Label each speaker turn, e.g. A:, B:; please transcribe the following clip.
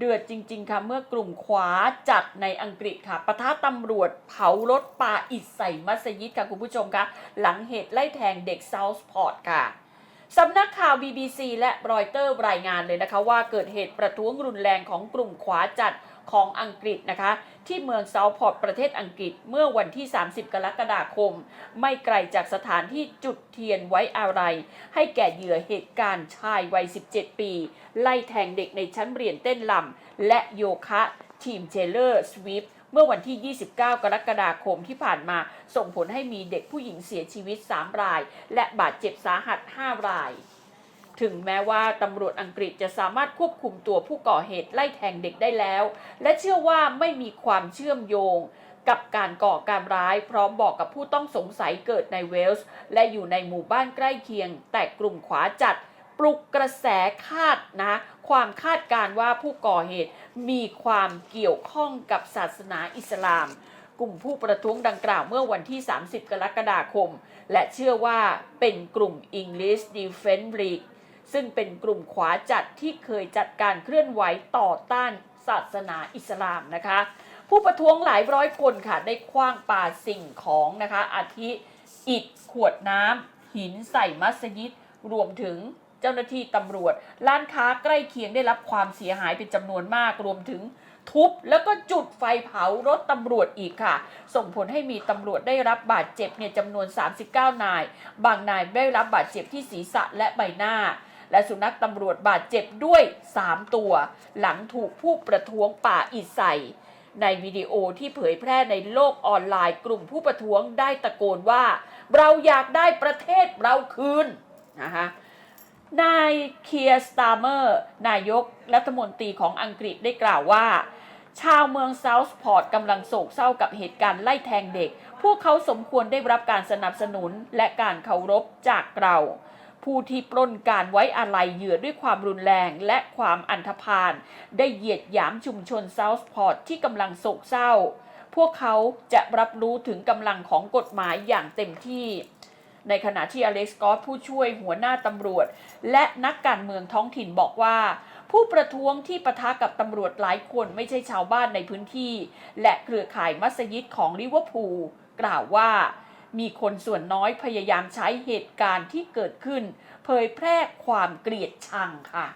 A: เดือดจริง ๆ ค่ะ เมื่อกลุ่มขวาจัดในอังกฤษค่ะปะทะตำรวจเผารถปาอิดใส่มัสยิดค่ะคุณผู้ชมคะหลังเหตุไล่แทงเด็กเซาท์พอร์ตค่ะสำนักข่าว BBC และรอยเตอร์รายงานเลยนะคะว่าเกิดเหตุประท้วงรุนแรงของกลุ่มขวาจัด ของอังกฤษนะคะ ที่เมืองเซาท์พอร์ตประเทศอังกฤษเมื่อวันที่ 30 กรกฎาคม ไม่ไกลจากสถานที่จุดเทียนไว้อาลัยให้แก่เหยื่อเหตุการณ์ชายวัย 17 ปี ไล่แทงเด็กในชั้นเรียนเต้นลำและโยคะทีมเจเลอร์สวีปเมื่อวันที่ 29 กรกฎาคมที่ผ่านมา ส่งผลให้มีเด็กผู้หญิงเสียชีวิต 3 ราย และบาดเจ็บสาหัส 5 ราย ถึงแม้ว่าตำรวจอังกฤษจะสามารถควบคุมตัวผู้ก่อเหตุไล่แทงเด็กได้แล้ว และเชื่อว่าไม่มีความเชื่อมโยงกับการก่อการร้ายพร้อมบอกกับผู้ต้องสงสัยเกิดในเวลส์ และอยู่ในหมู่บ้านใกล้เคียง แต่กลุ่มขวาจัดปลุกกระแสคาดนะความคาดการ์ว่าผู้ก่อเหตุมีความเกี่ยวข้องกับศาสนาอิสลาม กลุ่มผู้ประท้วงดังกล่าวเมื่อวันที่ 30 กรกฎาคม และเชื่อว่าเป็นกลุ่ม English Defense League ซึ่งเป็นกลุ่มขวาจัดที่เคยจัดการเคลื่อนไหวต่อต้านศาสนาอิสลามนะคะ ผู้ประท้วงหลายร้อยคนค่ะได้คว้างปาสิ่งของนะคะอาทิอิฐขวดน้ำหินใส่มัสยิด รวมถึงเจ้าหน้าที่ตำรวจ ร้านค้าใกล้เคียงได้รับความเสียหายเป็นจำนวนมากรวมถึงทุบแล้วก็จุดไฟเผารถตำรวจอีกค่ะ ส่งผลให้มีตำรวจได้รับบาดเจ็บเนี่ยจำนวน 39 นาย บางนายได้รับบาดเจ็บที่ศีรษะและใบหน้า และสุนัขตำรวจบาดเจ็บด้วย 3 ตัว หลังถูกผู้ประท้วงป่าอิดใส่ในวิดีโอที่เผยแพร่ในโลกออนไลน์ กลุ่มผู้ประท้วงได้ตะโกนว่า เราอยากได้ประเทศเราคืนนะคะนายเคียร์สตาร์เมอร์ นายกรัฐมนตรีของอังกฤษได้กล่าวว่า ชาวเมืองเซาท์พอร์ตกำลังโศกเศร้ากับเหตุการณ์ไล่แทงเด็ก พวกเขาสมควรได้รับการสนับสนุนและการเคารพจากเรา ผู้ที่ปล้นการไว้อาลัยเหยื่อด้วยความรุนแรงและความอันธพาลได้เหยียดหยามชุมชนเซาท์พอร์ตที่กำลังโศกเศร้า พวกเขาจะรับรู้ถึงกำลังของกฎหมายอย่างเต็มที่ ในขณะที่อเล็กซ์กอตผู้ช่วยหัวหน้าตำรวจ และนักการเมืองท้องถิ่นบอกว่า ผู้ประท้วงที่ปะทะกับตำรวจหลายคนไม่ใช่ชาวบ้านในพื้นที่ และเครือข่ายมัสยิดของลิเวอร์พูลกล่าวว่า มีคนส่วนน้อยพยายามใช้เหตุการณ์ที่เกิดขึ้น เผยแพร่ความเกลียดชังค่ะ